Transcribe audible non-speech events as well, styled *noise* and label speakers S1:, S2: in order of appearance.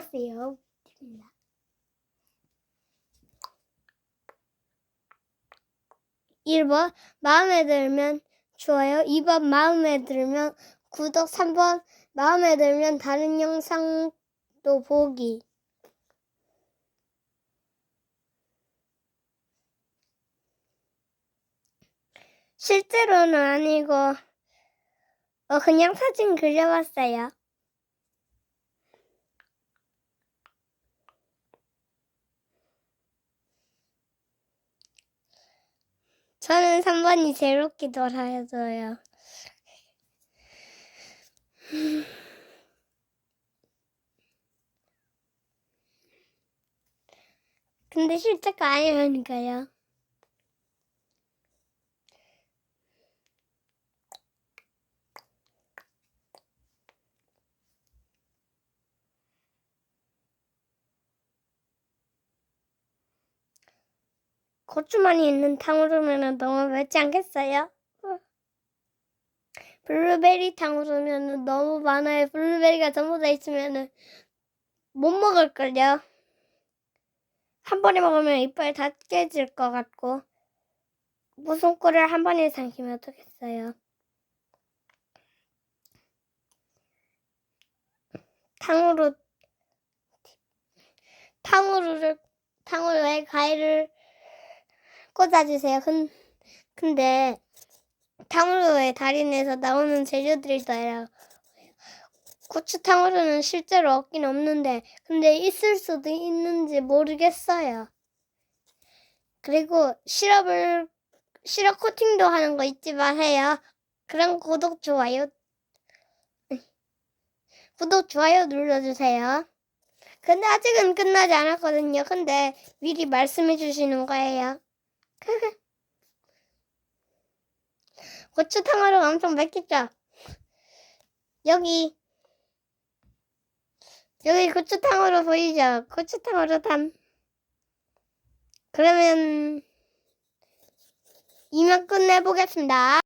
S1: 안녕하세요. 입니다. 1번 마음에 들면 좋아요. 2번 마음에 들면 구독. 3번 마음에 들면 다른 영상도 보기. 실제로는 아니고 어, 그냥 사진 그려봤어요. 저는 3번이 제일 웃기더라고요. 근데 실제가 아니라니까요. 고추만이 있는 탕후루면 너무 맵지 않겠어요? 블루베리 탕후루면 너무 많아요. 블루베리가 전부 다 있으면 못 먹을걸요. 한 번에 먹으면 이빨 다 깨질 것 같고 무슨 꼴을 한 번에 삼키면 어떡겠어요. 탕후루 탕후루를 탕후루에 과일을 꽂아주세요. 근, 근데 탕후루의 달인에서 나오는 재료들이 있어요. 고추 탕후루는 실제로 없긴 없는데 근데 있을 수도 있는지 모르겠어요. 그리고 시럽을 시럽 코팅도 하는 거 잊지 마세요. 그럼 구독 좋아요 구독 좋아요 눌러주세요. 근데 아직은 끝나지 않았거든요. 근데 미리 말씀해 주시는 거예요. *laughs* 고추탕으로 엄청 맵겠죠? 여기 여기 고추탕으로 보이죠? 고추탕으로 담 그러면 이만 끝내보겠습니다.